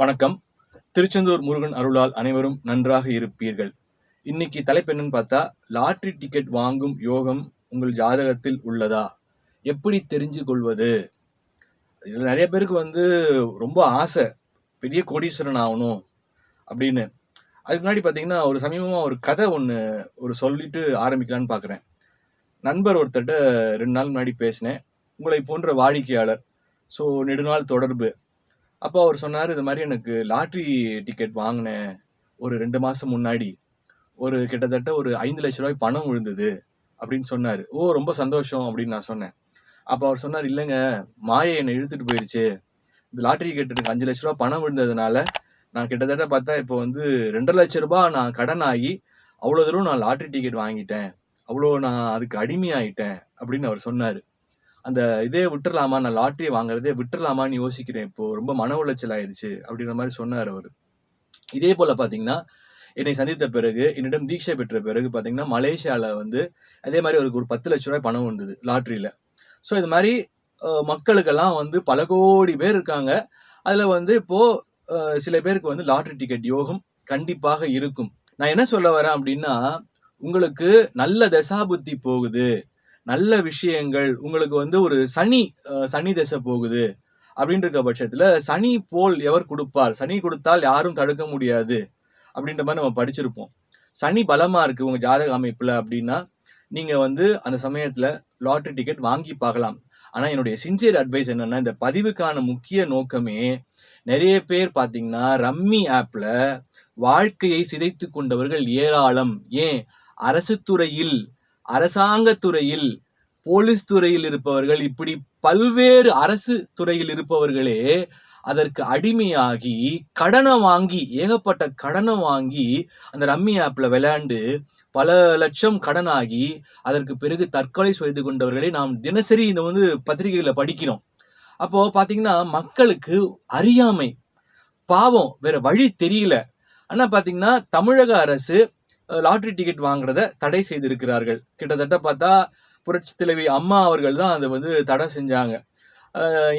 வணக்கம். திருச்செந்தூர் முருகன் அருளால் அனைவரும் நன்றாக இருப்பீர்கள். இன்னைக்கு தலைப்பு என்னன்னு பார்த்தா லாட்ரி டிக்கெட் வாங்கும் யோகம் உங்கள் ஜாதகத்தில் உள்ளதா? எப்படி தெரிஞ்சு கொள்வது? இதில் நிறைய பேருக்கு வந்து ரொம்ப ஆசை. பெரிய கோடீஸ்வரன் ஆகணும் அப்படின்னு. அதுக்கு முன்னாடி பார்த்தீங்கன்னா ஒரு சமீபமாக ஒரு கதை ஒன்று ஒரு சொல்லிட்டு ஆரம்பிக்கலான்னு பார்க்குறேன். நண்பர் ஒருத்தர்கிட்ட ரெண்டு நாள் முன்னாடி பேசினேன். உங்களை போன்ற வாடிக்கையாளர். ஸோ நெடுநாள் தொடர்பு. அப்போ அவர் சொன்னார் இது மாதிரி எனக்கு லாட்ரி டிக்கெட் வாங்கினேன். ஒரு ரெண்டு மாதம் முன்னாடி. ஒரு கிட்டத்தட்ட ஒரு ஐந்து லட்ச ரூபாய் பணம் விழுந்தது. அப்படின்னு சொன்னார். ஓ ரொம்ப சந்தோஷம். அப்படின்னு நான் சொன்னேன். அப்போ அவர் சொன்னார் இல்லைங்க மாயை என்னை இழுத்துட்டு போயிடுச்சு இந்த லாட்ரி டிக்கெட் எனக்கு அஞ்சு லட்ச ரூபா பணம் விழுந்ததுனால நான் கிட்டத்தட்ட பார்த்தா இப்போ வந்து ரெண்டரை லட்ச ரூபாய் நான் கடன் ஆகி அவ்வளோ தூரம் நான் லாட்ரி டிக்கெட் வாங்கிட்டேன். அவ்வளோ நான் அதுக்கு அடிமையாயிட்டேன். அப்படின்னு அவர் சொன்னார். அந்த இதே விட்டுறலாமா? நான் லாட்ரியை வாங்குறதே விட்டுறலாமான்னு யோசிக்கிறேன். இப்போ ரொம்ப மன உளைச்சல் ஆயிடுச்சு அப்படின்ற மாதிரி சொன்னார் அவர். இதே போல பார்த்தீங்கன்னா என்னை சந்தித்த பிறகு என்னிடம் தீட்சை பெற்ற பிறகு பார்த்தீங்கன்னா மலேசியாவில் வந்து அதே மாதிரி அவருக்கு ஒரு பத்து லட்ச ரூபாய் பணம் வந்தது லாட்ரியில் ஸோ இது மாதிரி மக்களுக்கெல்லாம் வந்து பல கோடி பேர் இருக்காங்க. அதில் வந்து இப்போது சில பேருக்கு வந்து லாட்ரி டிக்கெட் யோகம் கண்டிப்பாக இருக்கும். நான் என்ன சொல்ல வரேன் அப்படின்னா உங்களுக்கு நல்ல தசாபுத்தி போகுது. நல்ல விஷயங்கள் உங்களுக்கு வந்து ஒரு சனி சனி தசை போகுது அப்படின்ற பட்சத்தில் சனி போல் எவர் கொடுப்பார்? சனி கொடுத்தால் யாரும் தடுக்க முடியாது அப்படின்ற மாதிரி நம்ம படிச்சிருப்போம். சனி பலமாக இருக்குது உங்கள் ஜாதக அமைப்பில் அப்படின்னா நீங்கள் வந்து அந்த சமயத்தில் லாட்ரி டிக்கெட் வாங்கி பார்க்கலாம். ஆனால் என்னுடைய சின்சியர் அட்வைஸ் என்னென்னா இந்த பதிவுக்கான முக்கிய நோக்கமே நிறைய பேர் பார்த்தீங்கன்னா ரம்மி ஆப்பில் வாழ்க்கையை சிதைத்து கொண்டவர்கள் ஏராளம். ஏன்? அரசு துறையில் அரசாங்க துறையில் போலீஸ் துறையில் இருப்பவர்கள் இப்படி பல்வேறு அரசு துறையில் இருப்பவர்களே அதற்கு அடிமையாகி கடனை வாங்கி ஏகப்பட்ட கடனை வாங்கி அந்த ரம்மி ஆப்பில் விளையாண்டு பல லட்சம் கடனாகி அதற்கு பிறகு தற்கொலை செய்து கொண்டவர்களை நாம் தினசரி இந்த வந்து பத்திரிகைகளை படிக்கிறோம். அப்போ பார்த்தீங்கன்னா மக்களுக்கு அறியாமை பாவம் வேற வழி தெரியல. ஆனால் பார்த்தீங்கன்னா தமிழக அரசு லாட்ரி டிக்கெட் வாங்குறத தடை செய்திருக்கிறார்கள். கிட்டத்தட்ட பார்த்தா புரட்சி தலைவி அம்மா அவர்கள் தான் அதை வந்து தடை செஞ்சாங்க.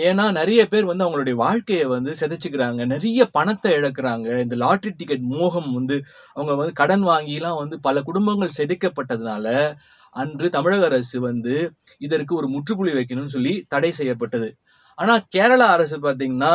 ஏன்னா நிறைய பேர் வந்து அவங்களுடைய வாழ்க்கையை வந்து செதைச்சிக்கிறாங்க. நிறைய பணத்தை இழக்கிறாங்க. இந்த லாட்ரி டிக்கெட் மோகம் வந்து அவங்க வந்து கடன் வாங்கிலாம் வந்து பல குடும்பங்கள் சிதைக்கப்பட்டதுனால அன்று தமிழக அரசு வந்து இதற்கு ஒரு முற்றுப்புள்ளி வைக்கணும்னு சொல்லி தடை செய்யப்பட்டது. ஆனால் கேரளா அரசு பார்த்தீங்கன்னா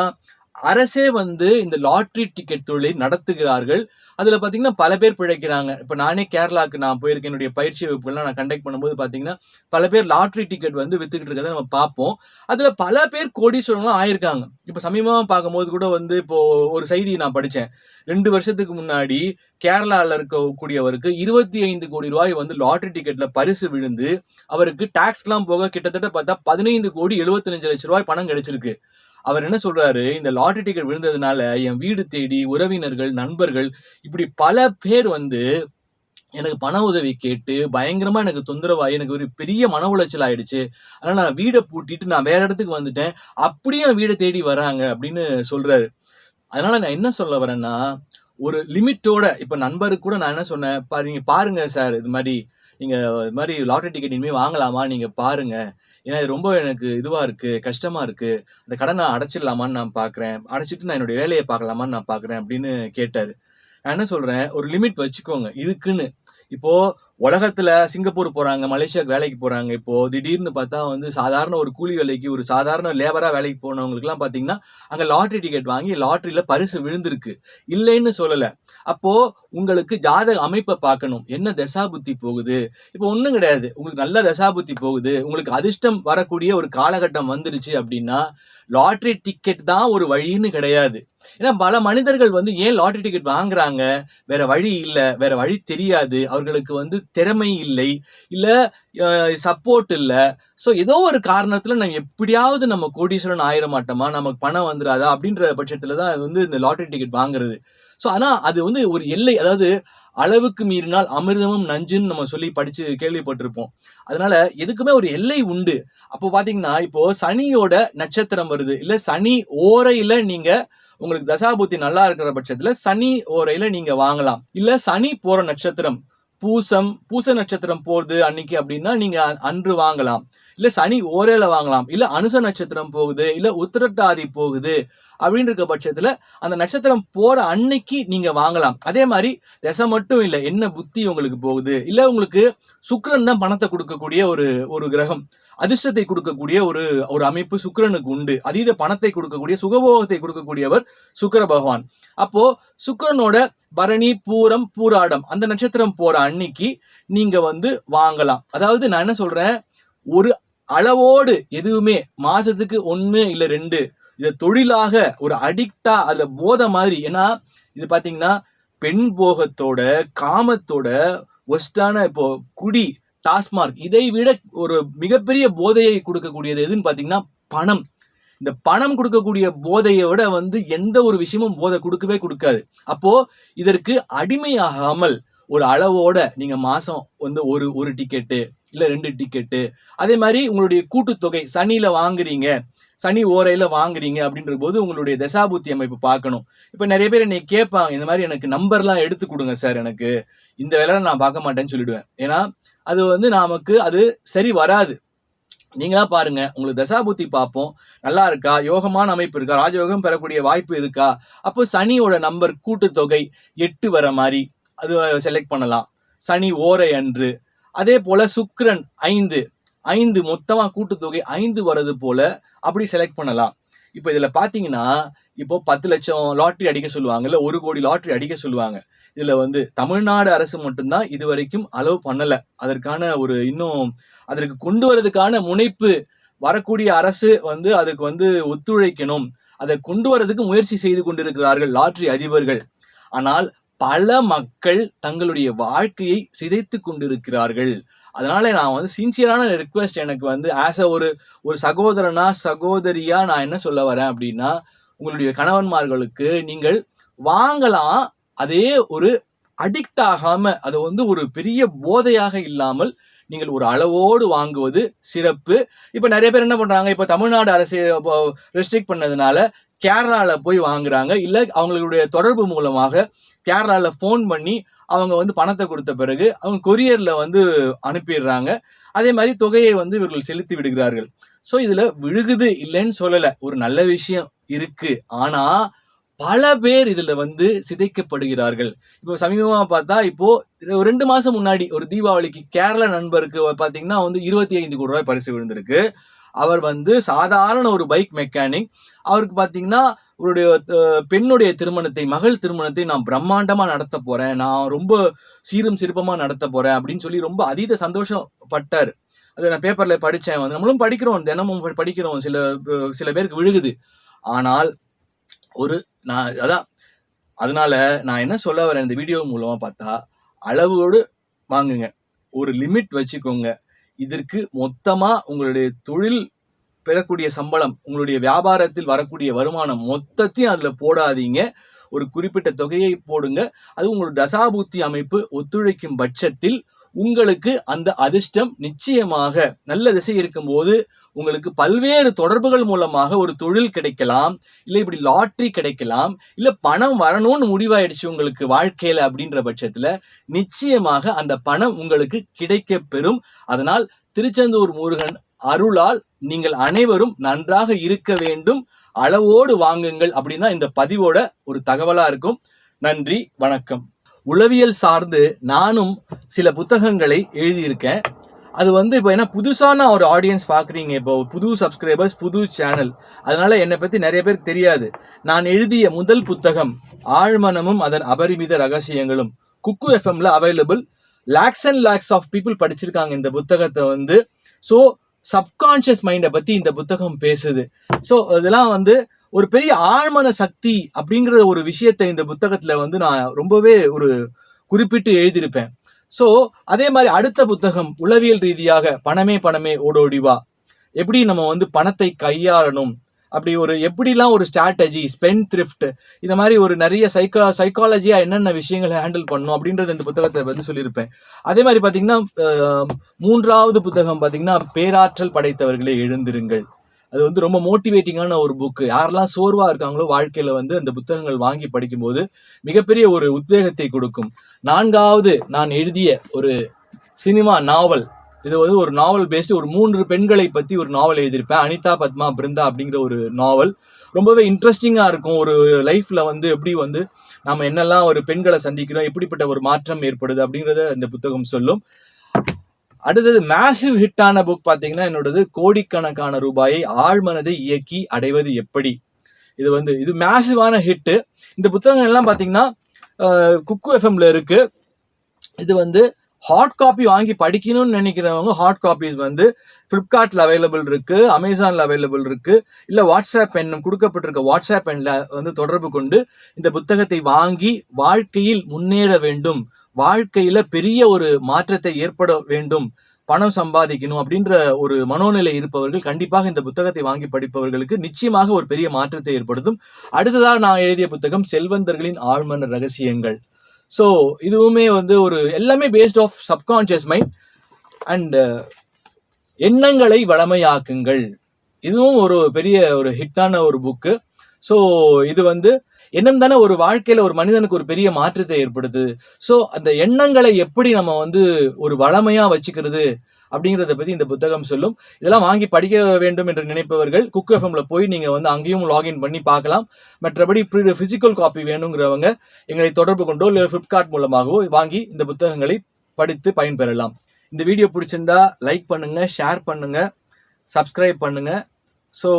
அரசே வந்து இந்த லாட்ரி டிக்கெட் தொழிலை நடத்துகிறார்கள். அதில் பார்த்தீங்கன்னா பல பேர் பிழைக்கிறாங்க. இப்போ நானே கேரளாவுக்கு நான் போயிருக்கேன். என்னுடைய பயிற்சி வகுப்புகள்லாம் நான் கண்டக்ட் பண்ணும்போது பார்த்தீங்கன்னா பல பேர் லாட்ரி டிக்கெட் வந்து வித்துக்கிட்டு இருக்கிறத நம்ம பார்ப்போம் அதில் பல பேர் கோடீஸ்வரங்களும் ஆயிருக்காங்க. இப்போ சமீபமாக பார்க்கும்போது கூட வந்து இப்போ ஒரு செய்தி நான் படித்தேன் ரெண்டு வருஷத்துக்கு முன்னாடி கேரளாவில் இருக்கக்கூடியவருக்கு இருபத்தி ஐந்து கோடி ரூபாய் வந்து லாட்ரி டிக்கெட்டில் பரிசு விழுந்து அவருக்கு டேக்ஸ்லாம் போக கிட்டத்தட்ட பார்த்தா பதினைந்து கோடி 75 லட்சம் ரூபாய் பணம் கிடைச்சிருக்கு. அவர் என்ன சொல்றாரு? இந்த லாட்டரி டிக்கெட் விழுந்ததுனால என் வீடு தேடி உறவினர்கள் நண்பர்கள் இப்படி பல பேர் வந்து எனக்கு பண உதவி கேட்டு பயங்கரமா எனக்கு தொந்தரவாகி எனக்கு ஒரு பெரிய மன உளைச்சல் ஆயிடுச்சு. அதனால நான் வீடை பூட்டிட்டு நான் வேற இடத்துக்கு வந்துட்டேன். அப்படியே வீடை தேடி வராங்க அப்படின்னு சொல்றாரு. அதனால நான் என்ன சொல்ல வரேன்னா ஒரு லிமிட்டோட இப்ப நண்பருக்கு கூட நான் என்ன சொன்னேன் பா- நீங்க பாருங்க சார் இது மாதிரி நீங்க இது மாதிரி லாட்டரி டிக்கெட் இனிமேல் வாங்கலாமா? நீங்க பாருங்க. ஏன்னா இது ரொம்ப எனக்கு இதுவா இருக்கு கஷ்டமா இருக்கு. அந்த கடனை அடைச்சிடலாமான்னு நான் பாக்குறேன். அடைச்சிட்டு நான் என்னுடைய வேலையை பார்க்கலாமான்னு நான் பாக்குறேன் அப்படின்னு கேட்டாரு. நான் என்ன சொல்றேன்? ஒரு லிமிட் வச்சுக்கோங்க. இதுக்குன்னு. இப்போ உலகத்துல சிங்கப்பூர் போறாங்க மலேசியாவுக்கு வேலைக்கு போறாங்க. இப்போ திடீர்னு பார்த்தா வந்து சாதாரண ஒரு கூலி வேலைக்கு ஒரு சாதாரண லேபரா வேலைக்கு போனவங்களுக்கு எல்லாம் பாத்தீங்கன்னா அங்க லாட்ரி டிக்கெட் வாங்கி லாட்ரியில பரிசு விழுந்திருக்கு. இல்லைன்னு சொல்லல. அப்போ உங்களுக்கு ஜாதக அமைப்பை பார்க்கணும். என்ன தசாபுத்தி போகுது? இப்போ ஒண்ணும் கிடையாது. உங்களுக்கு நல்ல தசாபுத்தி போகுது. உங்களுக்கு அதிர்ஷ்டம் வரக்கூடிய ஒரு காலகட்டம் வந்துருச்சு அப்படின்னா லாட்ரி டிக்கெட் தான் ஒரு வழின்னு கிடையாது. ஏன்னா பல மனிதர்கள் வந்து ஏன் லாட்ரி டிக்கெட் வாங்குறாங்க? வேற வழி இல்லை. வேற வழி தெரியாது. அவர்களுக்கு வந்து திறமை இல்லை இல்லை சப்போர்ட் இல்லை. ஸோ ஏதோ ஒரு காரணத்தில் நம்ம எப்படியாவது நம்ம கோடீஸ்வரன் ஆயிர மாட்டோமா? நமக்கு பணம் வந்துடாதா அப்படின்ற பட்சத்தில் தான் வந்து இந்த லாட்டரி டிக்கெட் வாங்குறது. ஸோ ஆனால் அது வந்து ஒரு எல்லை அதாவது அளவுக்கு மீறினால் அமிர்தமும் நஞ்சுன்னு நம்ம சொல்லி படித்து கேள்விப்பட்டிருப்போம். அதனால எதுக்குமே ஒரு எல்லை உண்டு. அப்போ பார்த்தீங்கன்னா இப்போ சனியோட நட்சத்திரம் வருது. இல்லை சனி ஓரையில் நீங்கள் உங்களுக்கு தசாபுத்தி நல்லா இருக்கிற பட்சத்தில் சனி ஓரையில் நீங்கள் வாங்கலாம். இல்லை சனி போகிற நட்சத்திரம். பூசம் பூச நட்சத்திரம் போகுது அன்னைக்கு அப்படின்னா நீங்க அன்று வாங்கலாம். இல்ல சனி ஓரேல வாங்கலாம். இல்ல அனுச நட்சத்திரம் போகுது இல்ல உத்திரட்டாதி போகுது அப்படின்னு இருக்க பட்சத்துல அந்த நட்சத்திரம் போற அன்னைக்கு நீங்க வாங்கலாம். அதே மாதிரி தசை மட்டும் இல்ல என்ன புத்தி உங்களுக்கு போகுது? இல்ல உங்களுக்கு சுக்கரன் தான் பணத்தை கொடுக்கக்கூடிய ஒரு ஒரு கிரகம். அதிர்ஷ்டத்தை கொடுக்கக்கூடிய ஒரு ஒரு அமைப்பு சுக்கிரனுக்கு உண்டு. அதீத பணத்தை கொடுக்கக்கூடிய சுகபோகத்தை கொடுக்கக்கூடியவர் சுக்கிர பகவான். அப்போ சுக்கரனோட பரணி பூரம் பூராடம் அந்த நட்சத்திரம் போற அன்னைக்கு நீங்க வந்து வாங்கலாம். அதாவது நான் என்ன சொல்றேன்? ஒரு அளவோடு எதுவுமே மாசத்துக்கு ஒன்று இல்லை ரெண்டு இதை தொழிலாக ஒரு அடிக்டா அதுல போத மாதிரி ஏன்னா இது பாத்தீங்கன்னா பெண் போகத்தோட காமத்தோட ஒஸ்டான இப்போ குடி டாஸ்மார்க். இதை விட ஒரு மிகப்பெரிய போதையை கொடுக்கக்கூடியது எதுன்னு பார்த்தீங்கன்னா பணம். இந்த பணம் கொடுக்கக்கூடிய போதையை விட வந்து எந்த ஒரு விஷயமும் போதை கொடுக்கவே கொடுக்காது. அப்போ இதற்கு அடிமையாகாமல் ஒரு அளவோட நீங்க மாசம் வந்து ஒரு ஒரு டிக்கெட்டு இல்ல ரெண்டு டிக்கெட்டு அதே மாதிரி உங்களுடைய கூட்டுத்தொகை சனியில வாங்குறீங்க சனி ஓரையில வாங்குறீங்க அப்படின்ற போது உங்களுடைய தசாபுத்தி அமைப்பு பார்க்கணும். இப்ப நிறைய பேர் என்னை கேட்பாங்க இந்த மாதிரி எனக்கு நம்பர்லாம் எடுத்து கொடுங்க சார் எனக்கு. இந்த வேலை நான் பார்க்க மாட்டேன்னு சொல்லிடுவேன். ஏன்னா அது வந்து நமக்கு அது சரி வராது. நீங்களா பாருங்க உங்களுக்கு தசாபுத்தி பார்ப்போம். நல்லா இருக்கா? யோகமான அமைப்பு இருக்கா? ராஜயோகம் பெறக்கூடிய வாய்ப்பு இருக்கா? அப்போ சனியோட நம்பர் கூட்டுத்தொகை எட்டு வர மாதிரி அது செலக்ட் பண்ணலாம். சனி ஓரை அன்று. அதே போல சுக்ரன் ஐந்து. ஐந்து மொத்தமாக கூட்டுத்தொகை ஐந்து வர்றது போல அப்படி செலக்ட் பண்ணலாம். இப்போ இதில் பார்த்தீங்கன்னா இப்போ பத்து லட்சம் லாட்ரி அடிக்க சொல்லுவாங்க. இல்லை ஒரு கோடி லாட்ரி அடிக்க சொல்லுவாங்க. இதில் வந்து தமிழ்நாடு அரசு மட்டும்தான் இது வரைக்கும் அலோவ் பண்ணலை. அதற்கான ஒரு இன்னும் அதற்கு கொண்டு வரதுக்கான முனைப்பு வரக்கூடிய அரசு வந்து அதுக்கு வந்து ஒத்துழைக்கணும். அதை கொண்டு வரதுக்கு முயற்சி செய்து கொண்டிருக்கிறார்கள் லாட்ரி அதிபர்கள். ஆனால் பல மக்கள் தங்களுடைய வாழ்க்கையை சிதைத்து கொண்டிருக்கிறார்கள். அதனால நான் வந்து சின்சியரான ரிக்வெஸ்ட் எனக்கு வந்து ஆஸ் அ ஒரு ஒரு சகோதரனா சகோதரியா நான் என்ன சொல்ல வரேன் அப்படின்னா உங்களுடைய கணவன்மார்களுக்கு நீங்கள் வாங்கலாம் அதே ஒரு அடிக்ட் ஆகாம அது வந்து ஒரு பெரிய போதையாக இல்லாமல் நீங்கள் ஒரு அளவோடு வாங்குவது சிறப்பு. இப்போ நிறைய பேர் என்ன பண்றாங்க இப்போ தமிழ்நாடு அரசு ரெஸ்ட்ரிக்ட் பண்ணதுனால கேரளாவில் போய் வாங்குறாங்க. இல்லை அவங்களுடைய தொடர்பு மூலமாக கேரளாவில் ஃபோன் பண்ணி அவங்க வந்து பணத்தை கொடுத்த பிறகு அவங்க கொரியரில் வந்து அனுப்பிடுறாங்க. அதே மாதிரி தொகையை வந்து இவர்கள் செலுத்தி விடுகிறார்கள். ஸோ இதில் விழுகுது இல்லைன்னு சொல்லலை. ஒரு நல்ல விஷயம் இருக்கு. ஆனால் பல பேர் இதில் வந்து சிதைக்கப்படுகிறார்கள். இப்போ சமீபமாக பார்த்தா இப்போது ஒரு ரெண்டு மாதம் முன்னாடி ஒரு தீபாவளிக்கு கேரள நண்பருக்கு பார்த்தீங்கன்னா வந்து இருபத்தி ஐந்து கோடி ரூபாய் பரிசு விழுந்திருக்கு. அவர் வந்து சாதாரண ஒரு பைக் மெக்கானிக் அவருக்கு பார்த்தீங்கன்னா அவருடைய பெண்ணுடைய திருமணத்தை மகள் திருமணத்தை நான் பிரம்மாண்டமாக நடத்த போகிறேன் நான் ரொம்ப சீரும் சிற்பமாக நடத்த போகிறேன் அப்படின்னு சொல்லி ரொம்ப அதீத சந்தோஷப்பட்டார். அதை நான் பேப்பரில் படித்தேன் வந்து நம்மளும் படிக்கிறோம். தினமும் படிக்கிறோம். சில சில பேருக்கு விழுகுது. ஆனால் ஒரு நான் அதான் அதனால நான் என்ன சொல்ல வரேன்? இந்த வீடியோ மூலமாக பார்த்தா அளவோடு வாங்குங்க. ஒரு லிமிட் வச்சுக்கோங்க. இதற்கு மொத்தமாக உங்களுடைய தொழில் பெறக்கூடிய சம்பளம் உங்களுடைய வியாபாரத்தில் வரக்கூடிய வருமானம் மொத்தத்தையும் அதில் போடாதீங்க. ஒரு குறிப்பிட்ட தொகையை போடுங்க. அது உங்களுடைய தசாபூர்த்தி அமைப்பு ஒத்துழைக்கும் பட்சத்தில் உங்களுக்கு அந்த அதிர்ஷ்டம் நிச்சயமாக நல்ல திசை இருக்கும்போது உங்களுக்கு பல்வேறு தொடர்புகள் மூலமாக ஒரு தொழில் கிடைக்கலாம் இல்லை இப்படி லாட்ரி கிடைக்கலாம் இல்லை பணம் வரணும்னு முடிவாயிடுச்சு உங்களுக்கு வாழ்க்கையில் அப்படின்ற பட்சத்தில் நிச்சயமாக அந்த பணம் உங்களுக்கு கிடைக்க பெறும். அதனால் திருச்செந்தூர் முருகன் அருளால் நீங்கள் அனைவரும் நன்றாக இருக்க வேண்டும். அளவோடு வாங்குங்கள் அப்படின்னு தான் இந்த பதிவோட ஒரு தகவலாக இருக்கும். நன்றி வணக்கம். உளவியல் சார்ந்து நானும் சில புத்தகங்களை எழுதியிருக்கேன். அது வந்து இப்போ என்ன புதுசான ஒரு ஆடியன்ஸ் பார்க்குறீங்க இப்போ புது சப்ஸ்கிரைபர்ஸ் புது சேனல் அதனால் என்னை பற்றி நிறைய பேருக்கு தெரியாது. நான் எழுதிய முதல் புத்தகம் ஆழ்மனமும் அதன் அபரிமித ரகசியங்களும். குக்கு எஃப்எம்ல available lakhs and lakhs of people படிச்சிருக்காங்க இந்த புத்தகத்தை வந்து. ஸோ சப்கான்ஷியஸ் மைண்டை பற்றி இந்த புத்தகம் பேசுது. ஸோ இதெல்லாம் வந்து ஒரு பெரிய ஆழ்மன சக்தி அப்படிங்கிற ஒரு விஷயத்தை இந்த புத்தகத்தில் வந்து நான் ரொம்பவே ஒரு குறிப்பிட்டு எழுதியிருப்பேன். ஸோ அதே மாதிரி அடுத்த புத்தகம் உளவியல் ரீதியாக பணமே பணமே ஓடோடிவா எப்படி நம்ம வந்து பணத்தை கையாளணும்? அப்படி ஒரு எப்படிலாம் ஒரு ஸ்ட்ராட்டஜி ஸ்பென் த்ரிஃப்ட் இந்த மாதிரி ஒரு நிறைய சைக்கா சைக்காலஜியாக என்னென்ன விஷயங்களை ஹேண்டில் பண்ணணும் அப்படின்றது இந்த புத்தகத்தை வந்து சொல்லியிருப்பேன். அதே மாதிரி பார்த்திங்கன்னா மூன்றாவது புத்தகம் பார்த்திங்கன்னா பேராற்றல் படைத்தவர்களே எழுந்திருங்கள். அது வந்து ரொம்ப மோட்டிவேட்டிங்கான ஒரு புக்கு யாரெல்லாம் சோர்வாக இருக்காங்களோ வாழ்க்கையில் வந்து அந்த புத்தகங்கள் வாங்கி படிக்கும்போது மிகப்பெரிய ஒரு உத்வேகத்தை கொடுக்கும். நான்காவது நான் எழுதிய ஒரு சினிமா நாவல் இது வந்து ஒரு நாவல் பேஸ்டு ஒரு மூன்று பெண்களை பற்றி ஒரு நாவல் எழுதியிருப்பேன். அனிதா பத்மா பிருந்தா அப்படிங்கிற ஒரு நாவல் ரொம்பவே இன்ட்ரெஸ்டிங்காக இருக்கும். ஒரு லைஃப்பில் வந்து எப்படி வந்து நம்ம என்னெல்லாம் ஒரு பெண்களை சந்திக்கிறோம் எப்படிப்பட்ட ஒரு மாற்றம் ஏற்படுது அப்படிங்கிறத இந்த புத்தகம் சொல்லும். அடுத்தது மேசிவ் ஹிட்டான புக் பார்த்தீங்கன்னா என்னோடது கோடிக்கணக்கான ரூபாயை ஆழ்மனதை இயக்கி அடைவது எப்படி? இது வந்து இது மேசிவான ஹிட்டு இந்த புத்தகங்கள் எல்லாம் பார்த்தீங்கன்னா குக்கு எஃப்எம்ல இருக்கு. இது வந்து ஹாட் காப்பி வாங்கி படிக்கணும்னு நினைக்கிறவங்க ஹாட் காப்பீஸ் வந்து ஃப்ளிப்கார்ட்ல அவைலபிள் இருக்கு அமேசான்ல அவைலபிள் இருக்கு. இல்ல வாட்ஸ்அப் எண்ணம் கொடுக்கப்பட்டிருக்க வாட்ஸ்அப் எண்ணில் வந்து தொடர்பு கொண்டு இந்த புத்தகத்தை வாங்கி வாழ்க்கையில் முன்னேற வேண்டும். வாழ்க்கையில பெரிய ஒரு மாற்றத்தை ஏற்பட வேண்டும் பணம் சம்பாதிக்கணும் அப்படின்ற ஒரு மனோநிலை இருப்பவர்கள் கண்டிப்பாக இந்த புத்தகத்தை வாங்கி படிப்பவர்களுக்கு நிச்சயமாக ஒரு பெரிய மாற்றத்தை ஏற்படுத்தும். அடுத்ததாக நான் எழுதிய புத்தகம் செல்வந்தர்களின் ஆழ்மன ரகசியங்கள் ஸோ இதுவுமே வந்து ஒரு எல்லாமே base of subconscious mind and எண்ணங்களை வளமையாக்குங்கள். இதுவும் ஒரு பெரிய ஒரு ஹிட்டான ஒரு புக்கு ஸோ இது வந்து எண்ணம் தானே ஒரு வாழ்க்கையில ஒரு மனிதனுக்கு ஒரு பெரிய மாற்றத்தை ஏற்படுத்துது ஸோ அந்த எண்ணங்களை எப்படி நம்ம வந்து ஒரு வளமையா வச்சுக்கிறது அப்படிங்கிறத பத்தி இந்த புத்தகம் சொல்லும். இதெல்லாம் வாங்கி படிக்க வேண்டும் என்று நினைப்பவர்கள் குக் எஃப்எம்ல போய் நீங்க வந்து அங்கேயும் லாகின் பண்ணி பார்க்கலாம். மற்றபடி பிசிக்கல் காப்பி வேணுங்கிறவங்க எங்களை தொடர்பு கொண்டோ இல்லை ஃப்ளிப்கார்ட் மூலமாகவோ வாங்கி இந்த புத்தகங்களை படித்து பயன்பெறலாம் இந்த வீடியோ பிடிச்சிருந்தா லைக் பண்ணுங்க ஷேர் பண்ணுங்க சப்ஸ்கிரைப் பண்ணுங்க. ஸோ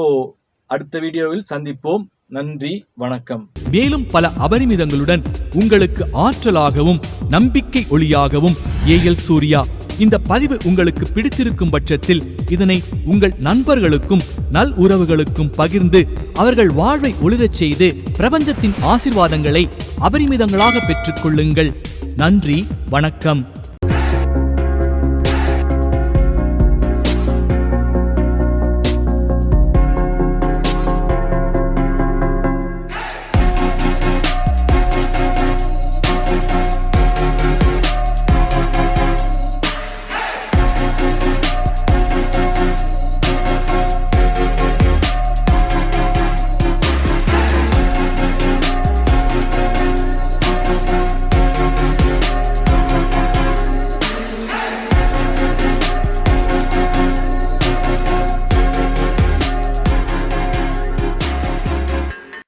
அடுத்த வீடியோவில் சந்திப்போம். நன்றி வணக்கம். மேலும் பல அபரிமிதங்களுடன் உங்களுக்கு ஆற்றலாகவும் நம்பிக்கை ஒளியாகவும் ஏஎல் சூர்யா இந்த பதிவு உங்களுக்கு பிடித்திருக்கும் பட்சத்தில் இதனை உங்கள் நண்பர்களுக்கும் நல் உறவுகளுக்கும் பகிர்ந்து அவர்கள் வாழ்வை ஒளிரச் செய்து பிரபஞ்சத்தின் ஆசிர்வாதங்களை அபரிமிதங்களாக பெற்றுக்கொள்ளுங்கள் நன்றி வணக்கம்.